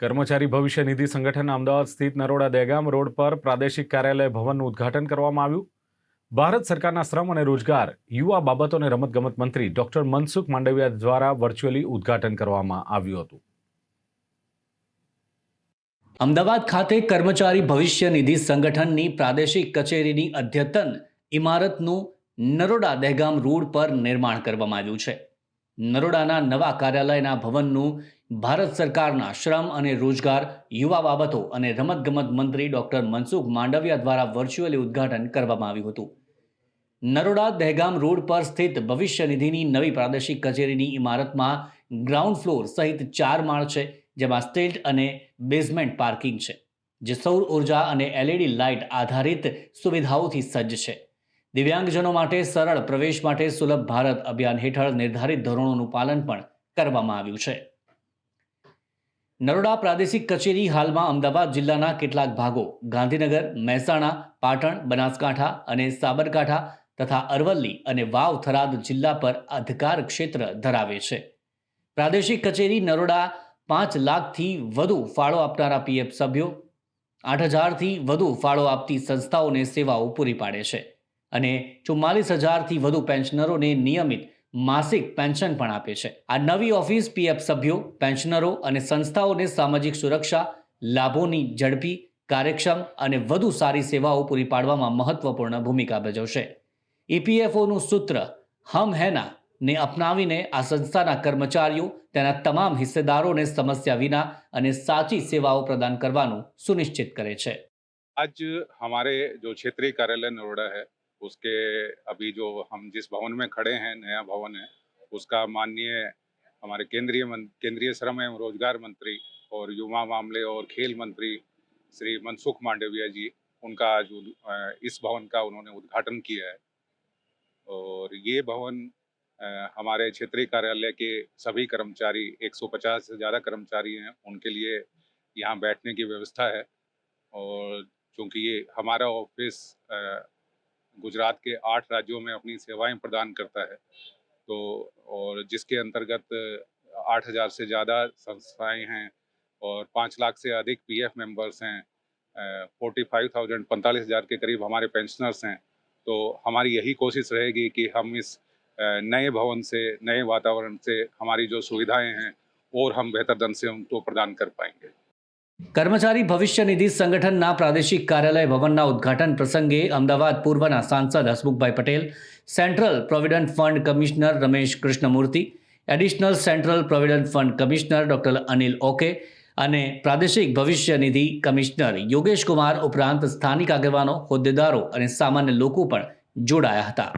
કર્મચારી ભવિષ્ય નિધિ સંગઠન અમદાવાદ સ્થિત નરોડા દહેગામ રોડ પર પ્રાદેશિક કાર્યાલય ભવનનું ઉદ્ઘાટન કરવામાં આવ્યું. ભારત સરકારના શ્રમ અને રોજગાર, યુવા બાબતો અને રમતગમત મંત્રી ડોક્ટર મનસુખ માંડવિયા દ્વારા વર્ચ્યુઅલી ઉદ્ઘાટન કરવામાં આવ્યું હતું. અમદાવાદ ખાતે કર્મચારી ભવિષ્ય નિધિ સંગઠનની પ્રાદેશિક કચેરીની અદ્યતન ઇમારતનું નરોડા દહેગામ રોડ પર નિર્માણ કરવામાં આવ્યું છે. નરોડાના નવા કાર્યાલયના ભવનનું ભારત સરકારના શ્રમ અને રોજગાર, યુવા બાબતો અને રમતગમત મંત્રી ડોક્ટર મનસુખ માંડવિયા દ્વારા વર્ચ્યુઅલી ઉદ્ઘાટન કરવામાં આવ્યું હતું. નરોડા દહેગામ રોડ પર સ્થિત ભવિષ્ય નિધિની નવી પ્રાદેશિક કચેરીની ઇમારતમાં ગ્રાઉન્ડ ફ્લોર સહિત ચાર માળ છે, જેમાં સ્ટેટ અને બેઝમેન્ટ પાર્કિંગ છે, જે સૌર ઊર્જા અને એલઈડી લાઇટ આધારિત સુવિધાઓથી સજ્જ છે. દિવ્યાંગજનો માટે સરળ પ્રવેશ માટે સુલભ ભારત અભિયાન હેઠળ નિર્ધારિત ધોરણોનું પાલન પણ કરવામાં આવ્યું છે. નરોડા પ્રાદેશિક કચેરી હાલમાં અમદાવાદ જિલ્લાના કેટલાક ભાગો, ગાંધીનગર, મહેસાણા, પાટણ, બનાસકાંઠા અને સાબરકાંઠા તથા અરવલ્લી અને વાવ થરાદ જિલ્લા પર અધિકાર ક્ષેત્ર ધરાવે છે. પ્રાદેશિક કચેરી નરોડા પાંચ લાખથી વધુ ફાળો આપનારા પીએફ સભ્યો, આઠ હજારથી વધુ ફાળો આપતી સંસ્થાઓને સેવાઓ પૂરી પાડે છે અને ચુમ્માલીસ હજારથી વધુ પેન્શનરોને નિયમિત માસિક પેન્શન પણ આપે છે આ નવી ઓફિસ પીએફ સભ્યો પેન્શનરો અને સંસ્થાઓને સામાજિક સુરક્ષા લાભોની ઝડપી કાર્યક્ષમ અને વધુ સારી સેવાઓ પૂરી પાડવામાં મહત્વપૂર્ણ ભૂમિકા ભજવશે ઈપીએફઓનું સૂત્ર હમ હેના ને અપનાવીને આ સંસ્થાના કર્મચારીઓ તેના તમામ હિસ્સેદારોને સમસ્યા વિના અને સાચી સેવાઓ પ્રદાન કરવાનું સુનિશ્ચિત કરે છે आज हमारे जो क्षेत्रीय कार्यालय नरोड़ा है उसके अभी जो हम जिस भवन में खड़े हैं, नया भवन है, उसका माननीय हमारे केंद्रीय केंद्रीय श्रम एवं रोज़गार मंत्री और युवा मामले और खेल मंत्री श्री मनसुख मांडविया जी, उनका आज इस भवन का उन्होंने उद्घाटन किया है। और ये भवन हमारे क्षेत्रीय कार्यालय के सभी कर्मचारी 150 से ज़्यादा कर्मचारी हैं, उनके लिए यहाँ बैठने की व्यवस्था है। और चूँकि ये हमारा ऑफ़िस गुजरात के आठ राज्यों में अपनी सेवाएँ प्रदान करता है। तो और जिसके अंतर्गत आठ हज़ार से ज़्यादा संस्थाएँ हैं और पाँच लाख से अधिक पीएफ मेंबर्स हैं फोर्टी फाइव थाउज़ेंड पैंतालीस हज़ार के करीब हमारे पेंशनर्स हैं। तो हमारी यही कोशिश रहेगी कि हम इस नए भवन से, नए वातावरण से हमारी जो सुविधाएँ हैं और हम बेहतर ढंग से उनको प्रदान कर पाएँगे। કર્મચારી ભવિષ્ય નિધિ સંગઠનના પ્રાદેશિક કાર્યાલય ભવનના ઉદ્ઘાટન પ્રસંગે અમદાવાદ પૂર્વના સાંસદ Hasmukhbhai Patel, central provident fund commissioner Ramesh Krishnamurthy, additional central provident fund commissioner doctor Anil okay અને પ્રાદેશિક ભવિષ્ય નિધિ કમિશનર યોગેશ કુમાર ઉપરાંત સ્થાનિક આગેવાનો, હોદ્દેદારો અને સામાન્ય લોકો પણ જોડાયા હતા.